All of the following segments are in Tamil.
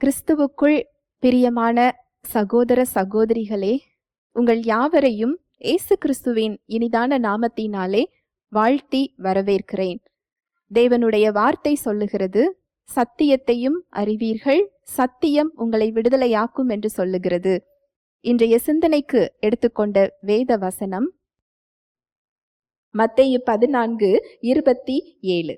கிறிஸ்துவுக்குள் பிரியமான சகோதர சகோதரிகளே உங்கள் யாவரையும் இயேசு கிறிஸ்துவின் இனிதான நாமத்தினாலே வாழ்த்தி வரவேற்கிறேன். தேவனுடைய வார்த்தை சொல்லுகிறது சத்தியத்தையும் அறிவீர்கள் சத்தியம் உங்களை விடுதலையாக்கும் என்று சொல்லுகிறது. இன்றைய சிந்தனைக்கு எடுத்துக்கொண்ட வேத வசனம் மத்திய பதினான்கு இருபத்தி ஏழு.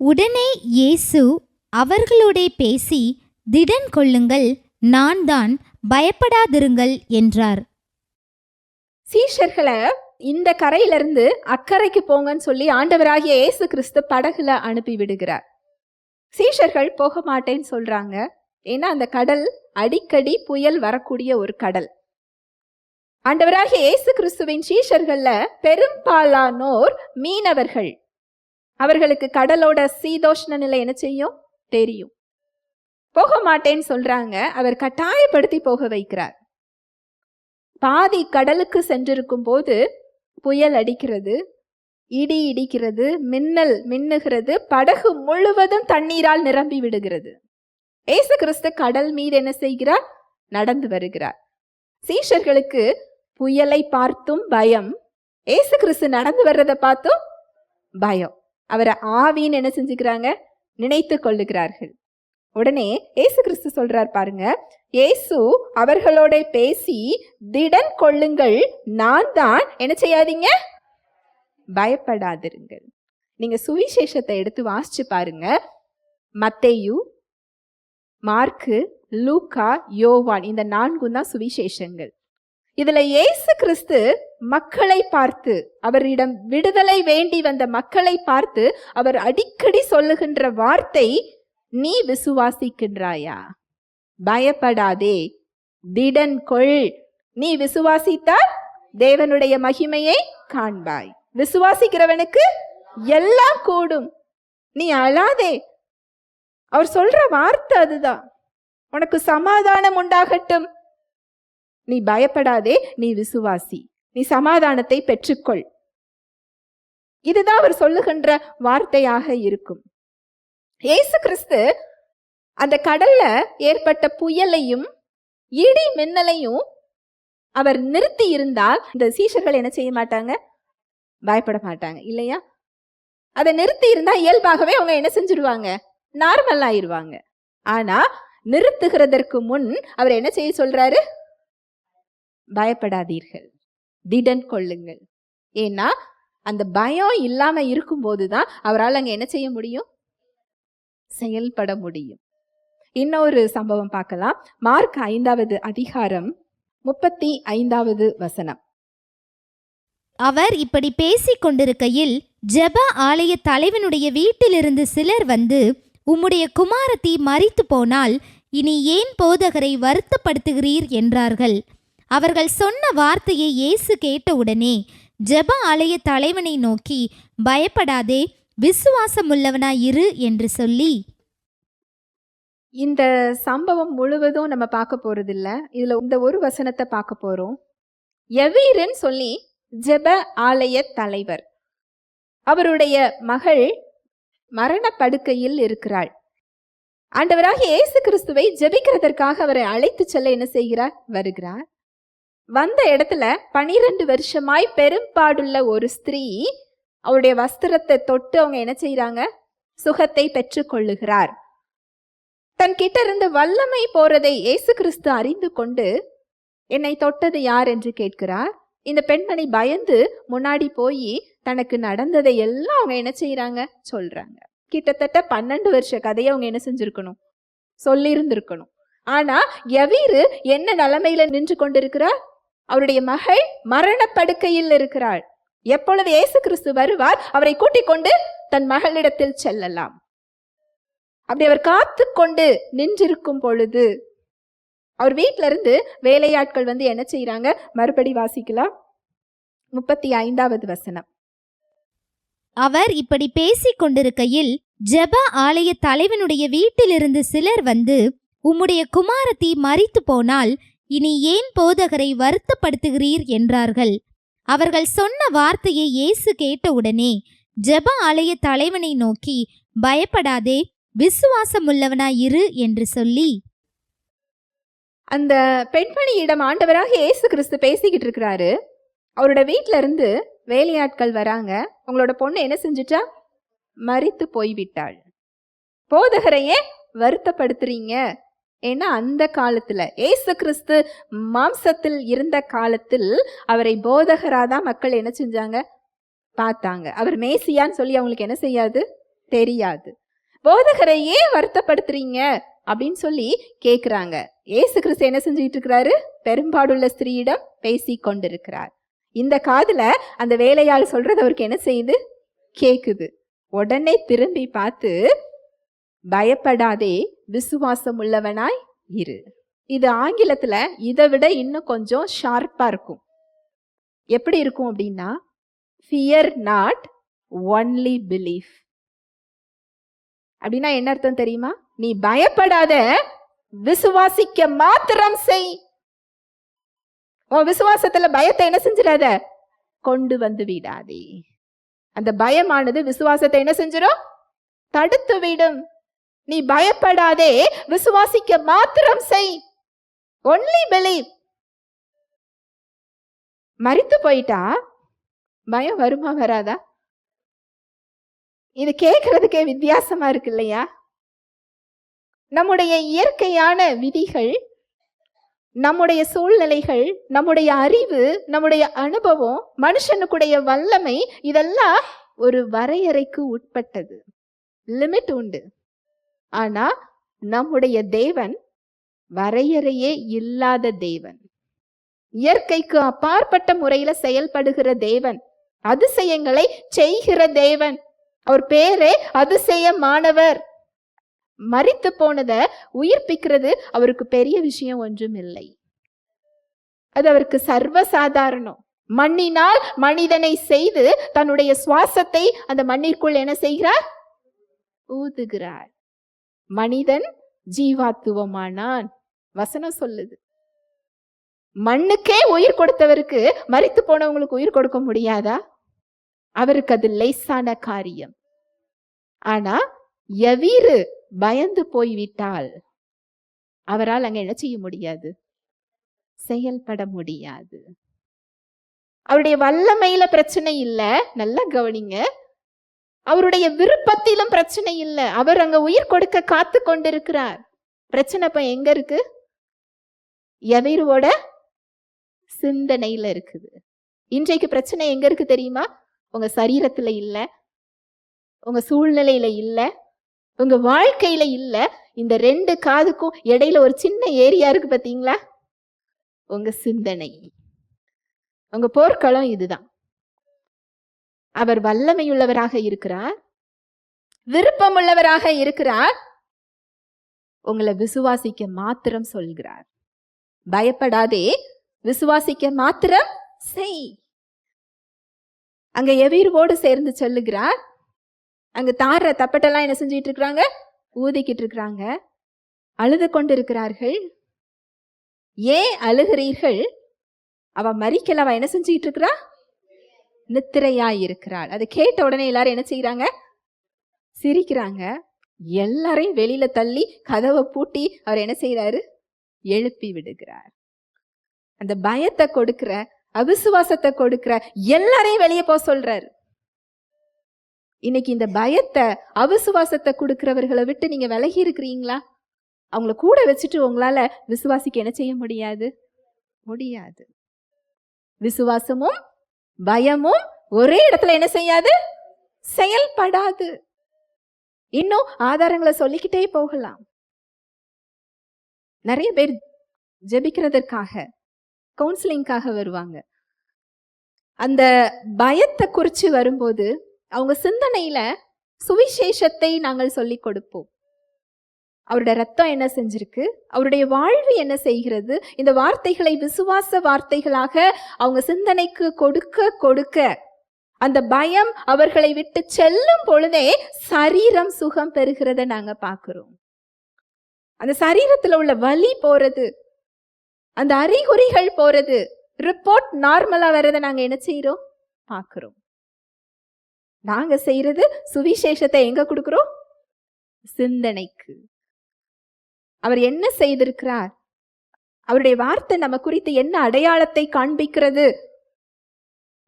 உடனே இயேசு அவர்களோடே பேசி திடன் கொள்ளுங்கள் நான் தான் பயப்படாதிருங்கள் என்றார். சீஷர்களை இந்த கரையிலிருந்து அக்கறைக்கு போங்கன்னு சொல்லி ஆண்டவராகிய இயேசு கிறிஸ்து படகுல அனுப்பி விடுகிறார். சீஷர்கள் போக மாட்டேன்னு சொல்றாங்க. ஏன்னா அந்த கடல் அடிக்கடி புயல் வரக்கூடிய ஒரு கடல். ஆண்டவராகிய இயேசு கிறிஸ்துவின் சீஷர்கள்ல பெரும்பாலானோர் மீனவர்கள். அவர்களுக்கு கடலோட சீதோஷ்ண நிலை என்ன செய்யும்? தெரியும். போக மாட்டேன்னு சொல்றாங்க. அவர் கட்டாயப்படுத்தி போக வைக்கிறார். பாதி கடலுக்கு சென்றிருக்கும் போது புயல் அடிக்கிறது இடி இடிக்கிறது மின்னல் மின்னுகிறது படகு முழுவதும் தண்ணீரால் நிரம்பி விடுகிறது. ஏசு கிறிஸ்து கடல் மீது என்ன செய்கிறார்? நடந்து வருகிறார். சீஷர்களுக்கு புயலை பார்த்தும் பயம். ஏசு கிறிஸ்து நடந்து வர்றதை பார்த்தும் பயம். அவரை ஆவின்னு என்ன செஞ்சுக்கிறாங்க? நினைத்து கொள்ளுகிறார்கள் உடனே ஏசு கிறிஸ்து சொல்றார் பாருங்க இயேசு அவர்களோட பேசி திடன் கொள்ளுங்கள் நான் தான் என்ன செய்யாதீங்க? பயப்படாதிருங்கள். நீங்க சுவிசேஷத்தை எடுத்து வாசிச்சு பாருங்க. மத்தேயு மார்க்கு லூக்கா யோவான் இந்த நான்கும் தான் சுவிசேஷங்கள். இதுல இயேசு கிறிஸ்து மக்களை பார்த்து அவரிடம் விடுதலை வேண்டி வந்த மக்களை பார்த்து அவர் அடிக்கடி சொல்லுகின்ற வார்த்தை நீ விசுவாசிக்கின்றாயா? பயப்படாதே. திடன் கொள். நீ விசுவாசித்தால் தேவனுடைய மகிமையை காண்பாய். விசுவாசிக்கிறவனுக்கு எல்லாம் கூடும். நீ அழாதே. அவர் சொல்ற வார்த்தை அதுதான். உனக்கு சமாதானம் உண்டாகட்டும். நீ பயப்படாதே நீ விசுவாசி. நீ சமாதானத்தை பெற்றுக்கொள். இதுதான் அவர் சொல்லுகின்ற வார்த்தையாக இருக்கும். இயேசு கிறிஸ்து அந்த கடல்ல ஏற்பட்ட புயலையும் இடி மின்னலையும் அவர் நிறுத்தி இருந்தால் இந்த சீஷர்கள் என்ன செய்ய மாட்டாங்க? பயப்பட மாட்டாங்க இல்லையா? அதை நிறுத்தி இருந்தா இயல்பாகவே அவங்க என்ன செஞ்சிருவாங்க? நார்மல் ஆயிருவாங்க ஆனா நிறுத்துகிறதற்கு முன் அவர் என்ன செய்ய சொல்றாரு? பயப்படாதீர்கள். திடன் கொள்ளுங்கள். ஏன்னா அந்த பயம் இல்லாம இருக்கும்போது தான் அவரால் அங்க என்ன செய்ய முடியும்? செயல்பட முடியும். இன்னொரு சம்பவம் பார்க்கலாம். மார்க் ஐந்தாவது அதிகாரம் முப்பத்தி ஐந்தாவது வசனம். அவர் இப்படி பேசிக் கொண்டிருக்கையில் ஜெப ஆலய தலைவனுடைய வீட்டிலிருந்து சிலர் வந்து உம்முடைய குமாரத்தி மறித்து போனால் இனி ஏன் போதகரை வருத்தப்படுத்துகிறீர்? என்றார்கள். அவர்கள் சொன்ன வார்த்தையை இயேசு கேட்டவுடனே ஜெப ஆலய தலைவனை நோக்கி பயப்படாதே விசுவாசமுள்ளவனாய் இரு என்று சொல்லி. இந்த சம்பவம் முழுவதும் நம்ம பார்க்க போறதில்ல. இதுல இந்த ஒரு வசனத்தை பார்க்க போறோம். எவீரன் சொல்லி ஜெப ஆலய தலைவர் அவருடைய மகள் மரணப்படுக்கையில் இருக்கிறாள். ஆண்டவராக இயேசு கிறிஸ்துவை ஜெபிக்கிறதற்காக அவரை அழைத்து செல்ல என்ன செய்கிறார்? வருகிறார். வந்த இடத்துல பனிரெண்டு வருஷமாய் பெரும்பாடுள்ள ஒரு ஸ்திரீ அவருடைய வஸ்திரத்தை தொட்டு அவங்க என்ன செய்கிறாங்க சுகத்தை பெற்றுக்கொள்ளுகிறார் தன் கிட்ட இருந்து வல்லமை போறதை இயேசு கிறிஸ்து அறிந்து கொண்டு என்னை தொட்டது யார் என்று கேட்கிறார். இந்த பெண்மணி பயந்து முன்னாடி போய் தனக்கு நடந்ததை எல்லாம் அவங்க என்ன செய்யறாங்க சொல்றாங்க. கிட்டத்தட்ட பன்னெண்டு வருஷ கதையை அவங்க என்ன செஞ்சிருக்கணும்? சொல்லியிருந்திருக்கணும். ஆனா எவீரு என்ன நிலைமையில நின்று கொண்டிருக்கிறார்? அவருடைய மகள் மரணப்படுக்கையில் இருக்கிறாள். எப்பொழுது இயேசு கிறிஸ்து வருவார் அவரை கூட்டிக் கொண்டு தன் மகளிடத்தில் செல்லலாம். அப்படி அவர் காத்து கொண்டு நின்றிருக்கும் பொழுது அவர் வீட்டில இருந்து வேலையாட்கள் வந்து என்ன செய்யறாங்க மறுபடி வாசிக்கலாம். முப்பத்தி ஐந்தாவது வசனம். அவர் இப்படி பேசிக் கொண்டிருக்கையில் ஜெப ஆலய தலைவனுடைய வீட்டிலிருந்து சிலர் வந்து உம்முடைய குமாரத்தி மறித்து போனால் இனி ஏன் போதகரை வருத்தப்படுத்துகிறீர் என்றார்கள். அவர்கள் சொன்ன வார்த்தையை இயேசு கேட்டவுடனே ஜெப ஆலய தலைவனை நோக்கி பயப்படாதே விசுவாசமுள்ளவனாய் இரு என்று சொல்லி. அந்த பெண்மணியிடம் ஆண்டவராக இயேசு கிறிஸ்து பேசிக்கிட்டு இருக்கிறாரு. அவரோட வீட்ல இருந்து வேலையாட்கள் வராங்க. உங்களோட பொண்ணு என்ன செஞ்சுட்டா? மறித்து போய்விட்டாள். போதகரையே வருத்தப்படுத்துறீங்க. ஏன்னா அந்த காலத்தில் ஏசு கிறிஸ்து மாம்சத்தில் இருந்த காலத்தில் அவரை போதகராக தான் மக்கள் என்ன செஞ்சாங்க? பார்த்தாங்க. அவர் மேசியான்னு சொல்லி அவங்களுக்கு என்ன செய்யாது? தெரியாது. போதகரை ஏன் வருத்தப்படுத்துறீங்க? அப்படின்னு சொல்லி கேட்குறாங்க ஏசு கிறிஸ்து என்ன செஞ்சுட்டு இருக்கிறாரு? பெரும்பாடுள்ள ஸ்திரீயிடம் பேசி கொண்டிருக்கிறார். இந்த காதில் அந்த வேலையாள் சொல்றது அவருக்கு என்ன செய்யுது? கேக்குது. உடனே திரும்பி பார்த்து பயப்படாதே விசுவாசம் உள்ளவனாய் இரு. இது ஆங்கிலத்தில் இதை விட இன்னும் கொஞ்சம் ஷார்ப்பாக இருக்கும். எப்படி இருக்கும் அப்படின்னா ஃபியர் நாட் ஒன்லி பிலீஃப் அப்படின்னா என்ன அர்த்தம் தெரியுமா? நீ பயப்படாத விசுவாசிக்க மாத்திரம் செய். உன் விசுவாசத்துல பயத்தை என்ன செஞ்சிடாத? கொண்டு வந்து விடாதே. அந்த பயமானது விசுவாசத்தை என்ன செஞ்சிடும் தடுத்து விடும் நீ பயப்படாதே விசுவாசிக்க மாத்திரம் செய். ஒன்லி பிலீவ் மறித்து போயிட்டா? பயம் வருமா வராதா? இது கேட்கறதுக்கே வித்தியாசமா இருக்கு இல்லையா? நம்முடைய இயற்கையான விதிகள் நம்முடைய சூழ்நிலைகள் நம்முடைய அறிவு நம்முடைய அனுபவம் மனுஷனுக்குடைய வல்லமை இதெல்லாம் ஒரு வரையறைக்கு உட்பட்டது. லிமிட் உண்டு. ஆனா நம்முடைய தேவன் வரையறையே இல்லாத தேவன். இயற்கைக்கு அப்பாற்பட்ட முறையில செயல்படுகிற தேவன் அதிசயங்களை செய்கிற தேவன். அவர் பேரே அதிசயமானவர் மறித்து போனத உயிர்ப்பிக்கிறது அவருக்கு பெரிய விஷயம் ஒன்றும் இல்லை. அது அவருக்கு சர்வசாதாரணம். மண்ணினால் மனிதனை செய்து தன்னுடைய சுவாசத்தை அந்த மண்ணிற்குள் என்ன செய்கிறார்? ஊதுகிறார். மனிதன் ஜீவாத்துவமானான். வசனம் சொல்லுது. மண்ணுக்கே உயிர் கொடுத்தவருக்கு மறித்து போனவங்களுக்கு உயிர் கொடுக்க முடியாதா? அவருக்கு அது லேசான காரியம். ஆனா எவீரு பயந்து போய்விட்டால் அவரால் அங்க என்ன செய்ய முடியாது? செயல்பட முடியாது. அவருடைய வல்லமையில பிரச்சனை இல்லை. நல்லா கவனிங்க. அவருடைய விருப்பத்திலும் பிரச்சனை இல்லை. அவர் அங்க உயிர் கொடுக்க காத்து கொண்டிருக்கிறார். பிரச்சனை இப்ப எங்க இருக்கு? எவீரோட சிந்தனையில இருக்குது. இன்றைக்கு பிரச்சனை எங்க இருக்கு தெரியுமா? உங்க சரீரத்துல இல்ல. உங்க சூழ்நிலையில இல்ல. உங்க வாழ்க்கையில இல்ல. இந்த ரெண்டு காதுக்கும் இடையில ஒரு சின்ன ஏரியா இருக்கு பாத்தீங்களா? உங்க சிந்தனை. உங்க போர்க்களம் இதுதான். அவர் வல்லமையுள்ளவராக இருக்கிறார். விருப்பமுள்ளவராக இருக்கிறார். உங்களை விசுவாசிக்க மாத்திரம் சொல்கிறார். பயப்படாதே. விசுவாசிக்க மாத்திரம் செய். அங்க எவீர்வோடு சேர்ந்து சொல்லுகிறார். அங்க தார தப்பட்டெல்லாம் என்ன செஞ்சிட்டு இருக்கிறாங்க? ஊதிக்கிட்டு இருக்கிறாங்க. அழுது கொண்டிருக்கிறார்கள். ஏன் அழுகிறீர்கள்? அவ மறிக்கல. அவ என்ன செஞ்சுக்கிட்டு இருக்கிறா? நித்திரையாயிருக்கிறாள். அதை கேட்ட உடனே எல்லாரும் என்ன செய்யறாங்க சிரிக்கிறாங்க. எல்லாரையும் வெளியில தள்ளி கதவை பூட்டி அவர் என்ன செய்யறாரு எழுப்பி விடுகிறார். அந்த பயத்தை கொடுக்கிற அவிசுவாசத்தை கொடுக்கிற எல்லாரையும் வெளியே போக சொல்றாரு. இன்னைக்கு இந்த பயத்தை அவிசுவாசத்தை கொடுக்கிறவர்களை விட்டு நீங்க விலகி இருக்கிறீங்களா? அவங்கள கூட வச்சுட்டு உங்களால விசுவாசிக்க என்ன செய்ய முடியாது? முடியாது. விசுவாசமும் பயமும் ஒரே இடத்துல என்ன செய்யாது? செயல்படாது. இன்னும் ஆதாரங்களை சொல்லிக்கிட்டே போகலாம். நிறைய பேர் ஜெபிக்கிறதற்காக கவுன்சிலிங்காக வருவாங்க. அந்த பயத்தை குறித்து வரும்போது அவங்க சிந்தனையில சுவிசேஷத்தை நாங்கள் சொல்லிக் கொடுப்போம். அவருடைய ரத்தம் என்ன செஞ்சிருக்கு? அவருடைய வாழ்வு என்ன செய்கிறது? இந்த வார்த்தைகளை விசுவாச வார்த்தைகளாக அவங்க சிந்தனைக்கு கொடுக்க கொடுக்க அந்த பயம் அவர்களை விட்டு செல்லும் பொழுதே சரீரம் சுகம் பெறுகிறத நாங்க பார்க்கிறோம். அந்த சரீரத்துல உள்ள வலி போறது அந்த அறிகுறிகள் போறது ரிப்போர்ட் நார்மலா வர்றத நாங்க என்ன செய்யறோம் பார்க்கிறோம். நாங்க செய்யறது சுவிசேஷத்தை எங்க கொடுக்குறோம்? சிந்தனைக்கு. அவர் என்ன செய்திருக்கிறார்? அவருடைய வார்த்தை நம்ம குறித்து என்ன அடையாளத்தை காண்பிக்கிறது?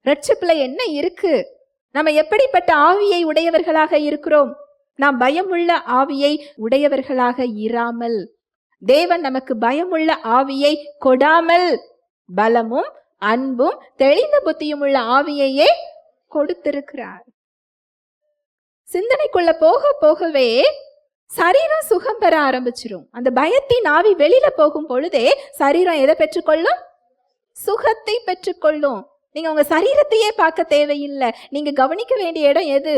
ரட்சிப்புல என்ன இருக்கு? நம்ம எப்படிப்பட்ட ஆவியை உடையவர்களாக இருக்கிறோம்? நாம் பயமுள்ள ஆவியை உடையவர்களாக இராமல் தேவன் நமக்கு பயமுள்ள ஆவியை கொடாமல் பலமும் அன்பும் தெளிந்த புத்தியும் உள்ள ஆவியையே கொடுத்திருக்கிறார். சிந்தனைக்குள்ள போக போகவே சரீரம் சுகம் பெற ஆரம்பிச்சிரும். அந்த பயத்தின் ஆவி வெளியில போகும் பொழுதே சரீரம் எதை பெற்றுக்கொள்ளும்? சுகத்தை பெற்றுக்கொள்ளும். நீங்க உங்க சரீரத்தையே பார்க்க தேவையில்லை. நீங்க கவனிக்க வேண்டிய இடம் எது?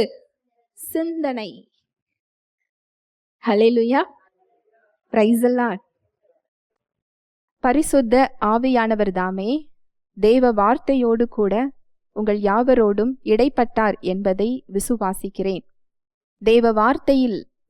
சிந்தனை. ஹலெலுயா பிரைஸ் பரிசுத்த ஆவியானவர் தாமே தேவ வார்த்தையோடு கூட உங்கள் யாவரோடும் இடைப்பட்டார் என்பதை விசுவாசிக்கிறேன். தேவ வார்த்தையில்